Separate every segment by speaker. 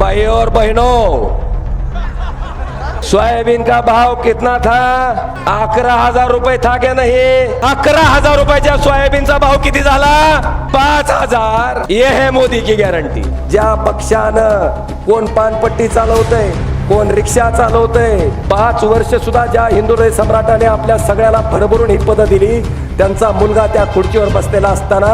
Speaker 1: भाई और बहनों सोयाबीन का भाव कितना था? अकरा हजार रुपये था क्या नाही? अकरा हजार रुपयाच्या सोयाबीनचा भाव किती झाला? पाच हजार। ये है मोदी की गॅरंटी ज्या पक्षानं कोण पानपट्टी चालवतय कोण रिक्षा चालवतय पाच वर्ष सुद्धा ज्या हिंदुदय सम्राटाने आपल्या सगळ्याला भरभरून ही पद दिली त्यांचा मुलगा त्या खुर्चीवर बसलेला असताना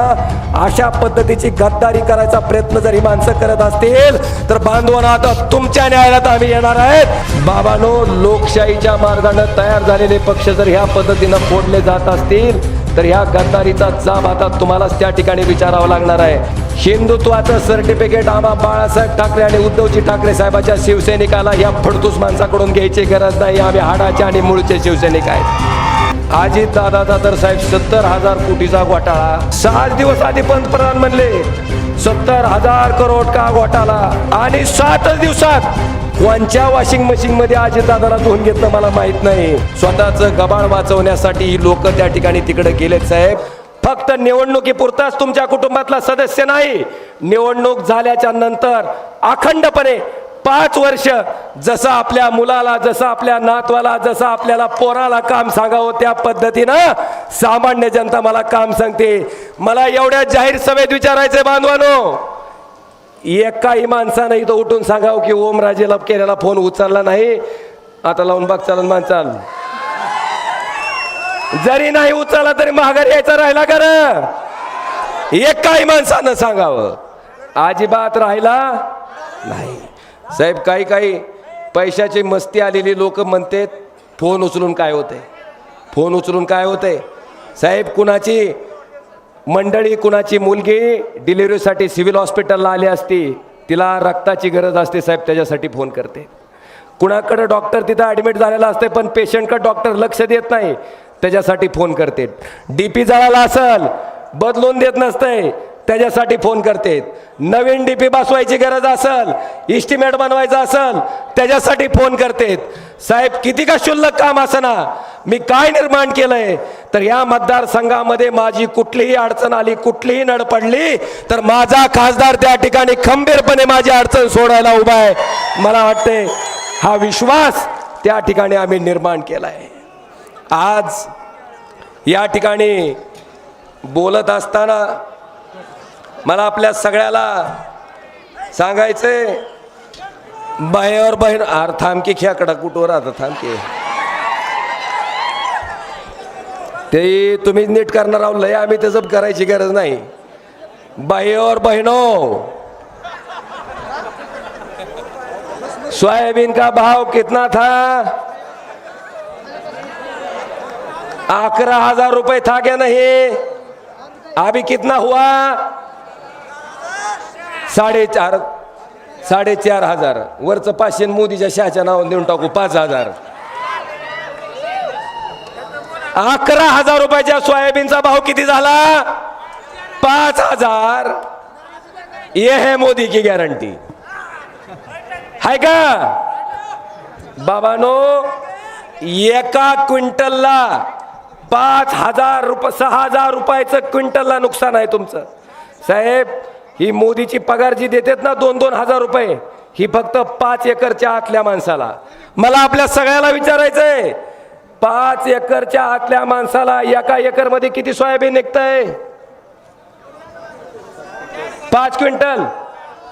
Speaker 1: अशा पद्धतीची गद्दारी करायचा प्रयत्न जर ही माणसं करत असतील तर बांधवांना आता तुमच्या न्यायालयात आम्ही येणार आहेत. बाबानो लोकशाहीच्या मार्गानं तयार झालेले पक्ष जर ह्या पद्धतीनं फोडले जात असतील तर ह्या गद्दारीचा जाब आता तुम्हालाच त्या ठिकाणी विचारावं लागणार आहे. हिंदुत्वाचं सर्टिफिकेट आम्हा बाळासाहेब ठाकरे आणि उद्धवजी ठाकरे साहेबाच्या शिवसैनिकाला या फडतूस माणसाकडून घ्यायची गरज नाही. आम्ही हाडाचे आणि मूळचे शिवसैनिक आहेत. अजित दादा तर साहेब सत्तर हजार कोटीचा घोटाळा. सात दिवस आधी पंतप्रधान म्हणले सत्तर हजार करोड का घोटाळा? आणि सातच दिवसात कोणच्या वॉशिंग मशीन मध्ये अजित दादाला धुवून घेतलं मला माहीत नाही. स्वतःच गबाळ वाचवण्यासाठी ही लोक त्या ठिकाणी तिकडे गेलेत साहेब. फक्त निवडणुकीपुरताच तुमच्या कुटुंबातला सदस्य नाही निवडणूक झाल्याच्यानंतर अखंडपणे पाच वर्ष जसं आपल्या मुलाला जसं आपल्या नातवाला जसं आपल्याला पोराला काम सांगावं त्या पद्धतीनं सामान्य जनता मला काम सांगते. मला एवढ्या जाहीर सभेत विचारायचंय बांधवानो. एकाही माणसानं इथं उठून सांगावं की ओमराजेला केलेला फोन उचलला नाही. आता लावून बघ चालन माणसाल जरी नाही उचलला तरी महागारी यायचा राहिला कर एकाही माणसानं सांगावं. अजिबात राहिला नाही. साहेब काही काही पैशाची मस्ती आलेली लोक म्हणतात फोन उचलून काय होते? फोन उचलून काय होते? साहेब कुणाची मंडळी कुणाची मुलगी डिलिव्हरीसाठी सिव्हिल हॉस्पिटलला आली असती तिला रक्ताची गरज असते साहेब त्याच्यासाठी फोन करते. कुणाकडं डॉक्टर तिथं ॲडमिट झालेला असते पण पेशंटकडं डॉक्टर लक्ष देत नाही त्याच्यासाठी फोन करते. डी पी जळाला असल बदलून देत नसतंय त्याच्यासाठी फोन करते. नवीन डी पी बसवायची गरज असल इस्टिमेट बनवायचं असल त्याच्यासाठी फोन करतेत साहेब किती का शुल्लक काम ना मी काय निर्माण केलंय? तर या मतदारसंघामध्ये माझी कुठलीही अडचण आली कुठलीही नड पडली तर माझा खासदार त्या ठिकाणी खंबीरपणे माझी अडचण सोडायला उभा आहे. मला वाटते हा विश्वास त्या ठिकाणी आम्ही निर्माण केला आहे आज या ठिकाणी बोलत असताना मला आपल्या सगळ्याला सांगायचंय बाहेर बाहेर आर थांब की खेकडा कुठवर आता थांब की. ते तुम्ही नीट करणार आहोत लय आम्ही त्याचं करायची गरज नाही. बाहेर बहिणो हो. सोयाबीन का भाव कितना था? अकरा हजार रुपये था क्या नहीं? अभी कितना हुआ? साडे चार हजार. वरचं पाचशे मोदीच्या शहाच्या नावावर देऊन टाकू पाच हजार. अकरा हजार रुपयाच्या सोयाबीनचा भाव किती झाला? पाच हजार. ये है मोदी की गॅरंटी हाय का? बाबानो एका क्विंटलला पाच हजार रुपये सहा हजार रुपयाचं क्विंटलला नुकसान आहे तुमचं. साहेब ही मोदीची पगार जी देतात ना दोन दोन हजार रुपये ही फक्त पाच एकरच्या आतल्या माणसाला. मला आपल्या सगळ्याला विचारायचंय पाच एकरच्या आतल्या माणसाला एका एकरमध्ये किती सोयाबीन निघतंय? पाच क्विंटल.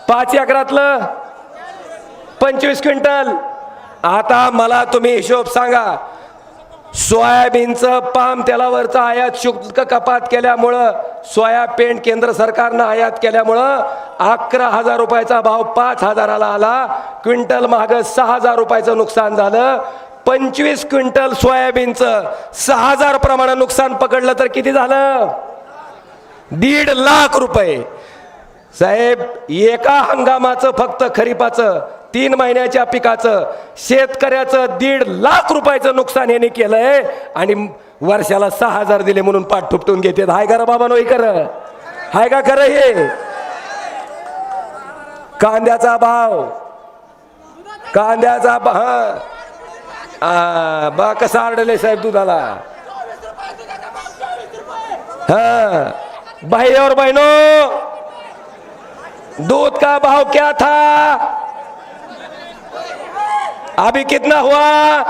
Speaker 1: पाच एकरातलं. पंचवीस क्विंटल. आता मला तुम्ही हिशोब सांगा सोयाबीनचं पाम तेलावरचं आयात शुल्क कपात केल्यामुळं सोया पेंट केंद्र सरकारनं आयात केल्यामुळं अकरा हजार रुपयाचा भाव पाच हजाराला आला. क्विंटल मागं सहा हजार रुपयाचं नुकसान झालं. पंचवीस क्विंटल सोयाबीनचं सहा हजार प्रमाणे नुकसान पकडलं तर किती झालं? दीड लाख रुपये. साहेब एका हंगामाचं फक्त खरीपाचं तीन महिन्याच्या पिकाचं शेतकऱ्याचं दीड लाख रुपयाचं नुकसान यांनी केलंय आणि वर्षाला सहा हजार दिले म्हणून पाठ ठुपटून घेतात. हाय करा बाबा नोई कर हाय का खरं हे? कांद्याचा भाव. कांद्याचा हा. बा कसा आरडले साहेब दुधाला? हा. भाई और बहनो दूध का भाव क्या था? अभी कितना हुआ?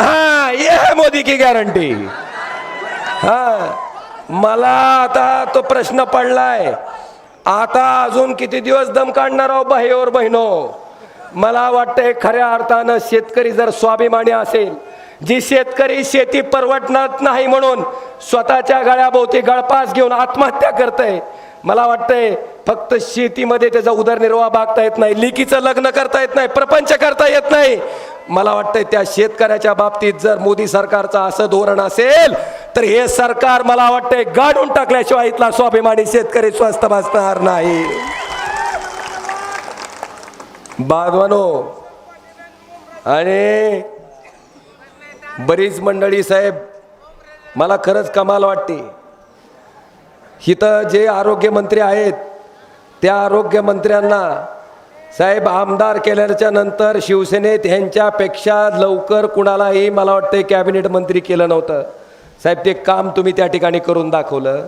Speaker 1: हाँ ये है मोदी की गॅरंटी हा मला आता तो प्रश्न पडलाय. आता अजून किती दिवस दम काढणार आहो बहियोर बहिणो? मला वाटतंय खऱ्या अर्थानं शेतकरी जर स्वाभिमानी असेल जी शेतकरी शेती परवडणार नाही म्हणून स्वतःच्या गळ्याभोवती गळपास घेऊन आत्महत्या करतय मला वाटतंय फक्त शेतीमध्ये त्याचा उदरनिर्वाह बागता येत नाही लिकीचं लग्न करता येत नाही प्रपंच करता येत नाही. मला वाटतंय त्या शेतकऱ्याच्या बाबतीत जर मोदी सरकारचं असं धोरण असेल तर हे सरकार मला वाटतंय गाडून टाकल्याशिवाय इथला स्वाभिमानी शेतकरी स्वस्त बसणार नाही. बांधवानो आणि बरीच मंडळी साहेब मला खरंच कमाल वाटते. इथं जे आरोग्यमंत्री आहेत त्या आरोग्यमंत्र्यांना साहेब आमदार केल्याच्यानंतर शिवसेनेत ह्यांच्यापेक्षा लवकर कुणालाही मला वाटतं कॅबिनेट मंत्री केलं नव्हतं. साहेब ते काम तुम्ही त्या ठिकाणी करून दाखवलं.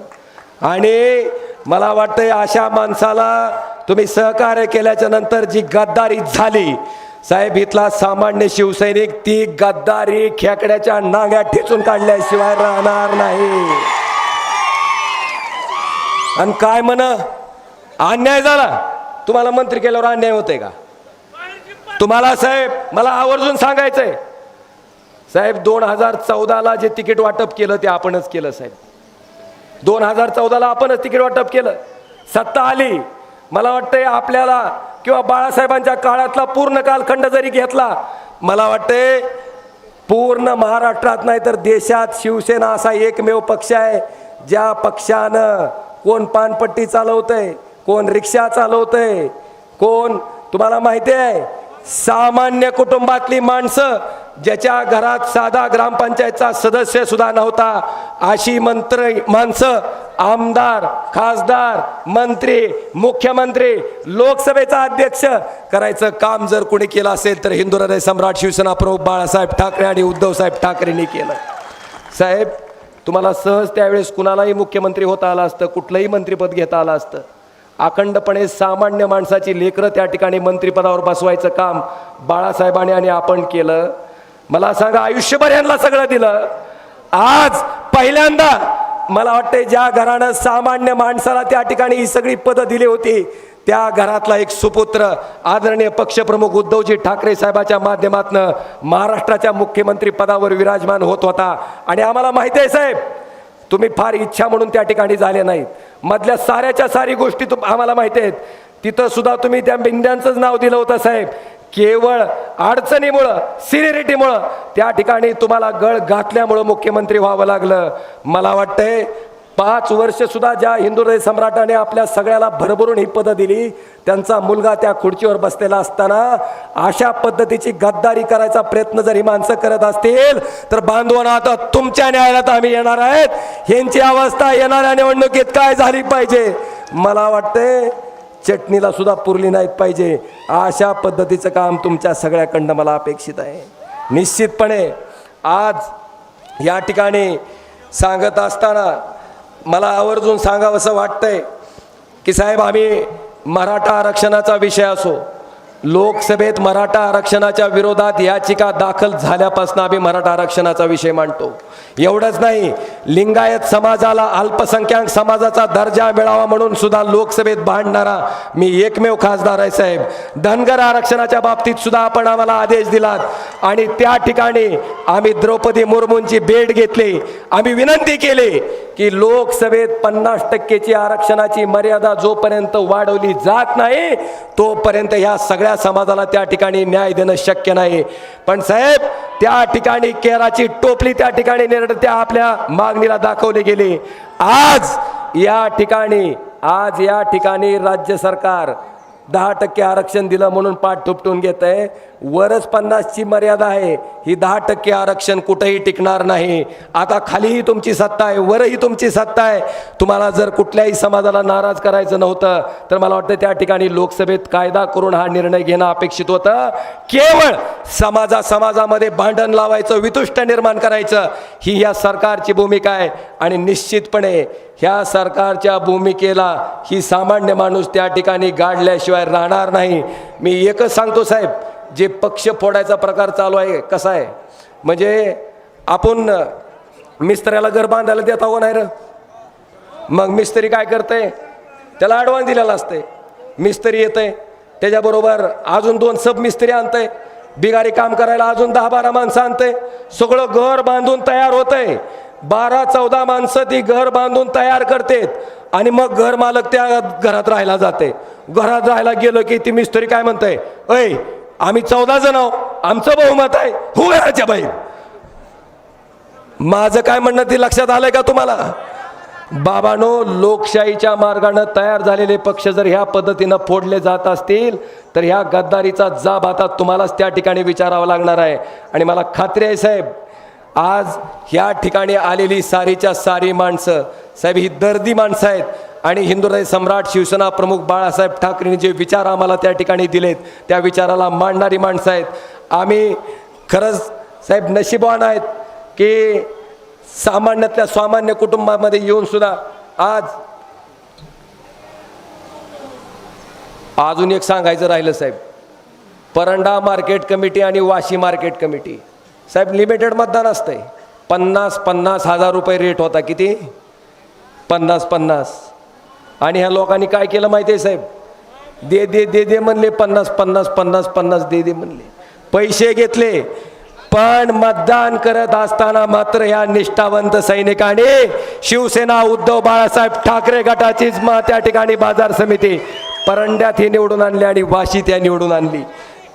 Speaker 1: आणि मला वाटतंय अशा माणसाला तुम्ही सहकार्य केल्याच्यानंतर जी गद्दारी झाली साहेब इथला सामान्य शिवसैनिक ती गद्दारी खेकड्याच्या नांग्यात ठेचून काढल्याशिवाय राहणार नाही. आणि काय म्हण? अन्याय झाला. तुम्हाला मंत्री केल्यावर अन्याय होते का? तुम्हाला साहेब मला आवर्जून सांगायचंय. साहेब दोन हजार चौदाला जे तिकीट वाटप केलं ते आपणच केलं साहेब. दोन हजार चौदाला आपणच तिकीट वाटप केलं. सत्ता आली. मला वाटतंय आपल्याला किंवा बाळासाहेबांच्या काळातला पूर्ण कालखंड जरी घेतला मला वाटतंय पूर्ण महाराष्ट्रात नाही तर देशात शिवसेना असा एकमेव पक्ष आहे ज्या पक्षानं कोण पानपट्टी चालवतंय? कोण रिक्षा चालवतंय? कोण तुम्हाला माहिती आहे सामान्य कुटुंबातली माणसं ज्याच्या घरात साधा ग्रामपंचायतचा सदस्य सुद्धा नव्हता अशी मंत्र माणसं आमदार खासदार मंत्री मुख्यमंत्री लोकसभेचा अध्यक्ष करायचं काम जर कोणी केलं असेल तर हिंदू हृदय सम्राट शिवसेना प्रमुख बाळासाहेब ठाकरे आणि उद्धव साहेब ठाकरेंनी केलं. साहेब तुम्हाला सहज त्यावेळेस कुणालाही मुख्यमंत्री होता आलं असतं कुठलंही मंत्रिपद घेता आलं असतं. अखंडपणे सामान्य माणसाची लेकरं त्या ठिकाणी मंत्रिपदावर बसवायचं काम बाळासाहेबांनी आणि आपण केलं. मला सांगा आयुष्यभर यांना सगळं दिलं. आज पहिल्यांदा मला वाटतंय ज्या घरानं सामान्य माणसाला त्या ठिकाणी ही सगळी पदं दिली होती त्या घरातला एक सुपुत्र आदरणीय पक्षप्रमुख उद्धवजी ठाकरे साहेबाच्या माध्यमातनं महाराष्ट्राच्या मुख्यमंत्री पदावर विराजमान होत होता. आणि आम्हाला माहिती आहे साहेब तुम्ही फार इच्छा म्हणून त्या ठिकाणी झाले नाहीत. मधल्या साऱ्याच्या सारी गोष्टी तुम आम्हाला माहिती आहेत. तिथं सुद्धा तुम्ही त्या बिंड्यांचंच नाव दिलं होतं साहेब. केवळ अडचणीमुळं सिरिरिटीमुळं त्या ठिकाणी तुम्हाला गळ घातल्यामुळं मुख्यमंत्री व्हावं लागलं. मला वाटतंय पाच वर्ष सुद्धा ज्या हिंदुदय सम्राटाने आपल्या सगळ्याला भरभरून ही पदं दिली त्यांचा मुलगा त्या खुर्चीवर बसलेला असताना अशा पद्धतीची गद्दारी करायचा प्रयत्न जर ही माणसं करत असतील तर बांधवांना आता तुमच्या न्यायालयात आम्ही येणार आहेत. यांची अवस्था येणाऱ्या निवडणुकीत काय झाली पाहिजे? मला वाटतंय चटणीला सुद्धा पुरली नाहीत पाहिजे. अशा पद्धतीचं काम तुमच्या सगळ्याकडनं मला अपेक्षित आहे. निश्चितपणे आज या ठिकाणी सांगत असताना मला आवर्जून सांगावंसं वाटतंय की साहेब आम्ही मराठा आरक्षणाचा विषय असो लोकसभेत मराठा आरक्षणाच्या विरोधात याचिका दाखल झाल्यापासून आम्ही मराठा आरक्षणाचा विषय मांडतो. एवढंच नाही लिंगायत समाजाला अल्पसंख्याक समाजाचा दर्जा मिळावा म्हणून सुद्धा लोकसभेत भांडणारा मी एकमेव खासदार आहे साहेब. धनगर आरक्षणाच्या बाबतीत सुद्धा आपण आम्हाला आदेश दिलात आणि त्या ठिकाणी आम्ही द्रौपदी मुर्मूंची भेट घेतली. आम्ही विनंती केली की लोकसभेत पन्नास टक्केची आरक्षणाची मर्यादा जोपर्यंत वाढवली जात नाही तोपर्यंत ह्या सगळ्या समाजाला त्या ठिकाणी न्याय देणं शक्य नाही. पण साहेब त्या ठिकाणी केराची टोपली त्या ठिकाणी त्या आपल्या मागणीला दाखवली गेली. आज या ठिकाणी आज या ठिकाणी राज्य सरकार दहा टक्के आरक्षण दिलं म्हणून पाठ थुपटून घेत आहे वरच पन्नासची मर्यादा आहे. ही दहा टक्के आरक्षण कुठेही टिकणार नाही. आता खालीही तुमची सत्ता आहे वरही तुमची सत्ता आहे. तुम्हाला जर कुठल्याही समाजाला नाराज करायचं नव्हतं तर मला वाटतं त्या ठिकाणी लोकसभेत कायदा करून हा निर्णय घेणं अपेक्षित होतं. केवळ समाजा समाजामध्ये भांडण लावायचं वितुष्ट निर्माण करायचं ही या सरकारची भूमिका आहे. आणि निश्चितपणे ह्या सरकारच्या भूमिकेला ही सामान्य माणूस त्या ठिकाणी गाडल्याशिवाय राहणार नाही. मी एकच सांगतो साहेब जे पक्ष फोडायचा प्रकार चालू आहे कसा आहे? म्हणजे आपण मिस्त्र्याला घर बांधायला देता हो नाही र. मग मिस्त्री काय करते त्याला ॲडव्हान्स दिलेला असते मिस्त्री येते त्याच्याबरोबर अजून दोन सब मिस्त्री आणते बिगारी काम करायला अजून दहा बारा माणसं आणते सगळं घर बांधून तयार होतंय. बारा चौदा माणसं ती घर बांधून तयार करतेत आणि मग घर मालक त्या घरात राहायला जाते. घरात राहायला गेलो की ती मिस्त्री काय म्हणते अय आम्ही चौदा जण आहो. आमचं बहुमत आहे. हो घराच्या बाई. माझं काय म्हणणं ते लक्षात आलंय का तुम्हाला? बाबानो लोकशाहीच्या मार्गानं तयार झालेले पक्ष जर ह्या पद्धतीनं फोडले जात असतील तर ह्या गद्दारीचा जाब आता तुम्हालाच त्या ठिकाणी विचारावा लागणार आहे. आणि मला खात्री आहे साहेब आज ह्या ठिकाणी आलेली सारीच्या सारी माणसं साहेब ही दर्दी माणसं आहेत. आणि हिंदुराय सम्राट शिवसेना प्रमुख बाळासाहेब ठाकरेंनी जे विचार आम्हाला त्या ठिकाणी दिलेत त्या विचाराला मांडणारी माणसं आहेत. आम्ही खरंच साहेब नशीबवान आहेत की सामान्यातल्या सामान्य कुटुंबामध्ये येऊन सुद्धा आज अजून एक सांगायचं राहिलं साहेब. परंडा मार्केट कमिटी आणि वाशी मार्केट कमिटी. साहेब लिमिटेड मतदान असतंय. पन्नास पन्नास हजार रुपये रेट होता. किती? पन्नास पन्नास. आणि ह्या लोकांनी काय केलं माहिती आहे साहेब? दे दे दे दे म्हणले पन्नास पन्नास पन्नास पन्नास दे दे म्हणले. पैसे घेतले पण मतदान करत असताना मात्र या निष्ठावंत सैनिकाने शिवसेना उद्धव बाळासाहेब ठाकरे गटाचीच मा त्या ठिकाणी बाजार समिती परंड्यात ही निवडून आणली आणि वाशी त्या निवडून आणली.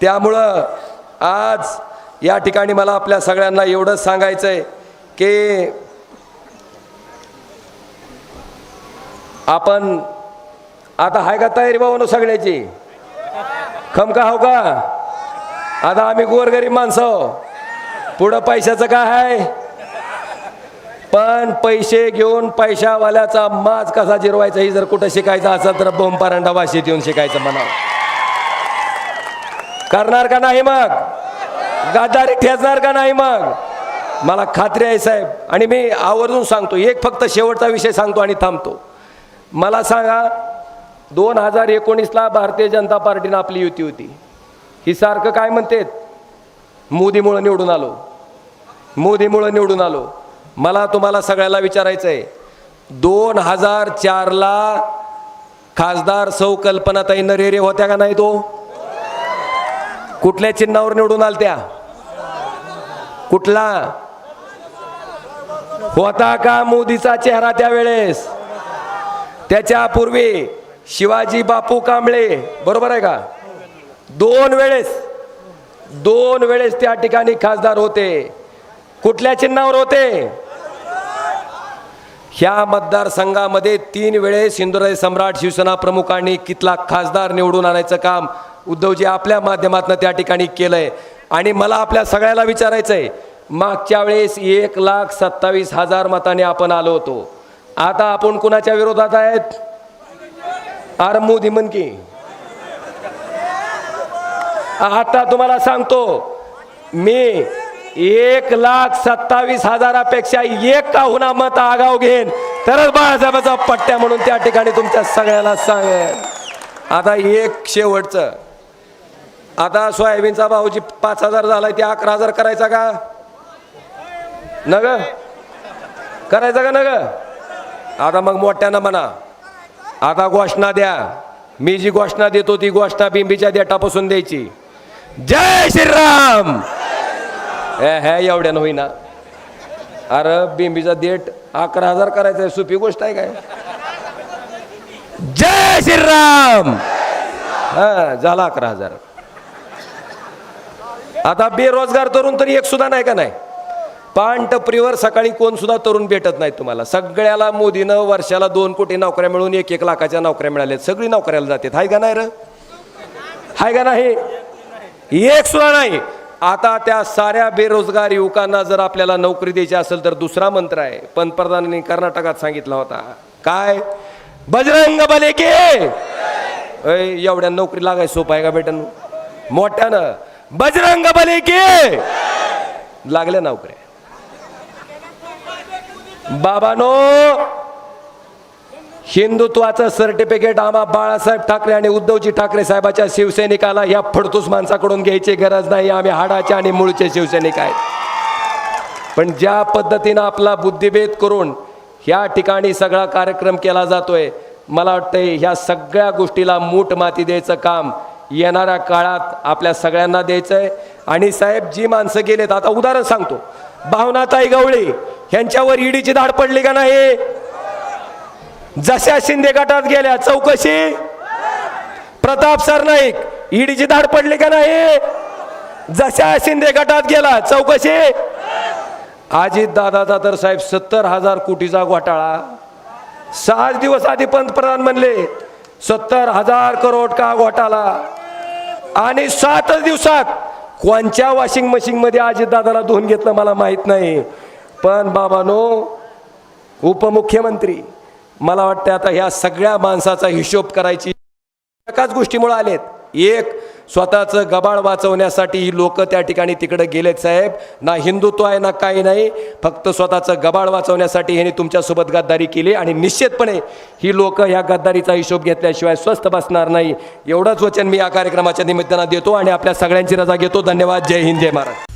Speaker 1: त्यामुळं आज या ठिकाणी मला आपल्या सगळ्यांना एवढंच सांगायचं आहे की आपण आता हाय का तयारी बाबांनो सगळ्याची? खमका हो का? आता आम्ही गोरगरीब माणसं. पुढं पैशाचं काय आहे पण पैसे घेऊन पैशावाल्याचा माज कसा जिरवायचा ही जर कुठं शिकायचं असेल तर बोंबारांडा वाशीत येऊन शिकायचं म्हणा करणार का नाही मग? गादारी ठेचणार का नाही मग? मला खात्री आहे साहेब. आणि मी आवर्जून सांगतो एक फक्त शेवटचा विषय सांगतो आणि थांबतो. मला सांगा दोन हजार एकोणीसला भारतीय जनता पार्टीनं आपली युती होती. ही सारखं काय म्हणतेत? मोदीमुळं निवडून आलो. मोदीमुळं निवडून आलो. मला तुम्हाला सगळ्याला विचारायचं आहे दोन हजार चारला खासदार सौ कल्पनाताई नरेरे होत्या का नाही तो? कुठल्या चिन्हावर निवडून आलत्या? कुठला? होता का मोदीचा चेहरा त्यावेळेस? त्याच्यापूर्वी शिवाजी बापू कांबळे बरोबर आहे का? दोन वेळेस दोन वेळेस त्या ठिकाणी खासदार होते. कुठल्या चिन्हावर होते? ह्या मतदारसंघामध्ये तीन वेळेस हिंदुराय सम्राट शिवसेना प्रमुखांनी कितला खासदार निवडून आणायचं काम उद्धवजी आपल्या माध्यमातून त्या ठिकाणी केलंय. आणि मला आपल्या सगळ्याला विचारायचं आहे मागच्या वेळेस एक लाख सत्तावीस हजार मताने आपण आलो होतो. आता आपण कुणाच्या विरोधात आहेत? आर मोदी म्हण की. आता तुम्हाला सांगतो मी एक लाख सत्तावीस हजारापेक्षा एक का होणार मत आगाव घेईन तरच बाळासाहेबाचा पट्ट्या म्हणून त्या ठिकाणी तुमच्या सगळ्याला सांगेन. आता एक शेवटचं. आता सोयाबीनचा भाव जी पाच हजार झालाय ते अकरा हजार करायचा का? न करायचा का न आता मग मोठ्यानं म्हणा. आता घोषणा द्या. मी जी घोषणा देतो ती घोषणा बिंबीच्या देठापासून द्यायची. जय श्रीराम! हे हे एवढ्यानं होईना. अरे बिंबीचा देठ अकरा हजार करायचा आहे सोपी गोष्ट आहे काय? जय श्रीराम! हा झाला अकरा हजार. आता बेरोजगार तरुण तरी एक सुद्धा नाही का नाही? पान टपरीवर सकाळी कोण सुद्धा तरुण भेटत नाही तुम्हाला. सगळ्याला मोदीनं वर्षाला दोन कोटी नोकऱ्या मिळून एक एक लाखाच्या नोकऱ्या मिळाल्या सगळी नोकऱ्याला जातात. हाय का नाही र? हाय का नाही? एक सुद्धा नाही. आता त्या साऱ्या बेरोजगार युवकांना जर आपल्याला नोकरी द्यायची असेल तर दुसरा मंत्र आहे. पंतप्रधानांनी कर्नाटकात सांगितला होता. काय? बजरंग बले के! अय, एवढ्या नोकरी लागाय सोपं आहे का बेटन? मोठ्यानं. बजरंग बली की! लागल्या नोकऱ्या बाबानो हिंदुत्वाचं सर्टिफिकेट आम्हा बाळासाहेब ठाकरे आणि उद्धवजी ठाकरे साहेबाच्या शिवसैनिकाला या फडतूस माणसाकडून घ्यायची गरज नाही. आम्ही हाडाचे आणि मूळचे शिवसैनिक आहेत. पण ज्या पद्धतीनं आपला बुद्धिभेद करून ह्या ठिकाणी सगळा कार्यक्रम केला जातोय मला वाटतंय ह्या सगळ्या गोष्टीला मूठ माती द्यायचं काम येणाऱ्या काळात आपल्या सगळ्यांना द्यायचंय. आणि साहेब जी माणसं गेलेत आता उदाहरण सांगतो. भावनाताई गवळे ह्यांच्यावर ईडीची धाड पडली का नाही? जशा शिंदे गटात गेल्या चौकशी? प्रताप सरनाईक ईडीची धाड पडली का नाही? जशा शिंदे गटात गेला चौकशी? अजित दादाचा तर साहेब सत्तर हजार कोटीचा घोटाळा. सहा दिवस आधी पंतप्रधान म्हणले सत्तर हजार करोड का घोटाळा? आणि सातच दिवसात कोणच्या वॉशिंग मशीन मध्ये अजित दादाला धुवून घेतलं मला माहीत नाही. पण बाबानो उपमुख्यमंत्री मला वाटतं आता ह्या सगळ्या माणसाचा हिशोब करायची एकाच गोष्टीमुळे आलेत. एक स्वतःचं गबाळ वाचवण्यासाठी ही लोक त्या ठिकाणी तिकडे गेलेत साहेब. ना हिंदुत्व आहे ना काही नाही. फक्त स्वतःचं गबाळ वाचवण्यासाठी ह्यांनी तुमच्यासोबत गद्दारी केली आणि निश्चितपणे ही लोक ह्या गद्दारीचा हिशोब घेतल्याशिवाय स्वस्थ बसणार नाही. एवढंच वचन मी या कार्यक्रमाच्या निमित्तानं देतो आणि आपल्या सगळ्यांची रजा घेतो. धन्यवाद. जय हिंद जय महाराज